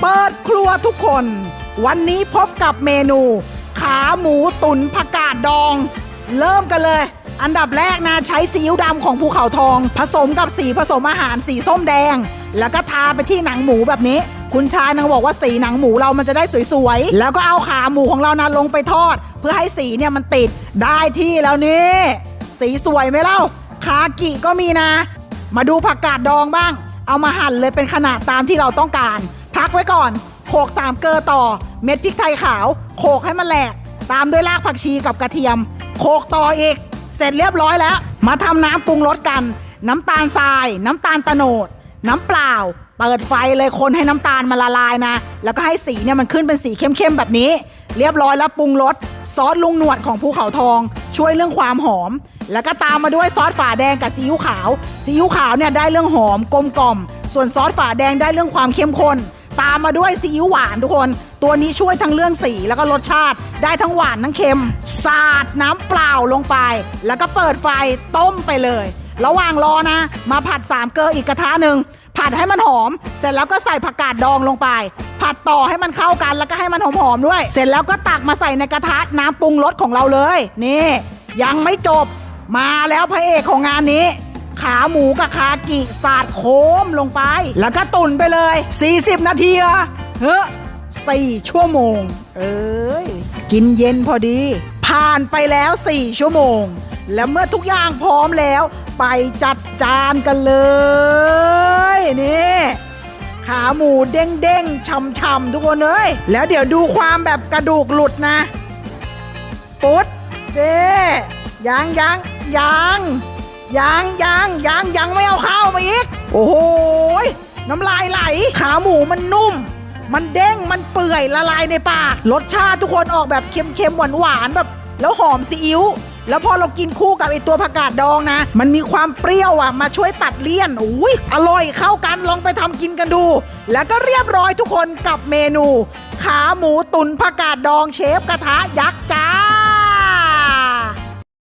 เปิดครัวทุกคน วันนี้พบกับเมนู ขาหมูตุ๋นผักกาดดอง เริ่มกันเลย อันดับแรกนะใช้ซีอิ๊วดำของภูเขาทอง ผสมกับสีผสมอาหารสีส้มแดง แล้วก็ทาไปที่หนังหมูแบบนี้ คุณชายนางบอกว่าสีหนังหมูเรามันจะได้สวยๆ แล้วก็เอาขาหมูของเรานะลงไปทอด เพื่อให้สีเนี่ยมันติดได้ที่แล้วนี่สีสวยไหมเล่าคากิก็มีนะ มาดูผักกาดดองบ้าง เอามาหั่นเลยเป็นขนาดตามที่เราต้องการ พักไว้ก่อน โขกสามเกลือต่อ เม็ดพริกไทยขาว โขกให้มันแหลก ตามด้วยรากผักชีกับกระเทียม โขกต่ออีก เสร็จเรียบร้อยแล้ว มาทำน้ำปรุงรสกัน น้ำตาลทราย น้ำตาลตะโนด น้ำเปล่า เปิดไฟเลยคนให้น้ำตาลมาละลายนะ แล้วก็ให้สีเนี่ยมันขึ้นเป็นสีเข้มๆแบบนี้ เรียบร้อยแล้วปรุงรสซอสลุงหนวดของภูเขาทอง ช่วยเรื่องความหอม แล้วก็ตามมาด้วยซอสฝาแดงกับซีอิ๊วขาว ซีอิ๊วขาวเนี่ยได้เรื่องหอมกลมกล่อม ส่วนซอสฝาแดงได้เรื่องความเข้มข้น ตามมาด้วยซีอิ๊วหวานทุกคน ตัวนี้ช่วยทั้งเรื่องสีแล้วก็รสชาติ ได้ทั้งหวานทั้งเค็ม สาดน้ำเปล่าลงไป แล้วก็เปิดไฟต้มไปเลย ระหว่างรอนะ มาผัดสามเกลออีกกระทะหนึ่งผัดให้มันหอม เสร็จแล้วก็ใส่ผักกาดดองลงไป ผัดต่อให้มันเข้ากันแล้วก็ให้มันหอมๆด้วย เสร็จแล้วก็ตักมาใส่ในกระทะน้ำปรุงรสของเราเลย นี่ ยังไม่จบ มาแล้วพระเอกของงานนี้ ขาหมูกับคากิสาดโค้มลงไป แล้วก็ตุ่นไปเลย 40 นาทีอะเฮ้อสี่ชั่วโมง เอ้ย กินเย็นพอดี ผ่านไปแล้ว 4 ชั่วโมง และเมื่อทุกอย่างพร้อมแล้ว ไปจัดจานกันเลย นี่ขาหมูเด้งเด้งๆช่ำๆทุกคนเอ้ย แล้วเดี๋ยวดูความแบบกระดูกหลุดนะ ปุ๊ดเด้ยังยังยัง ยังยังยังยังไม่เอาข้าวมาอีก โอ้โหยน้ำลายไหล ขาหมูมันนุ่ม มันเด้งมันเปื่อยละลายในปากรสชาติทุกคนออกแบบเค็มๆหวานๆแบบ แล้วหอมซีอิ๊วแล้วพอเรากินคู่กับไอตัวผักกาดดองนะ มันมีความเปรี้ยวอะมาช่วยตัดเลี่ยนอุ้ยอร่อยเข้ากันลองไปทำกินกันดู แล้วก็เรียบร้อยทุกคนกับเมนู ขาหมูตุ๋นผักกาดดองเชฟกระทะยักษ์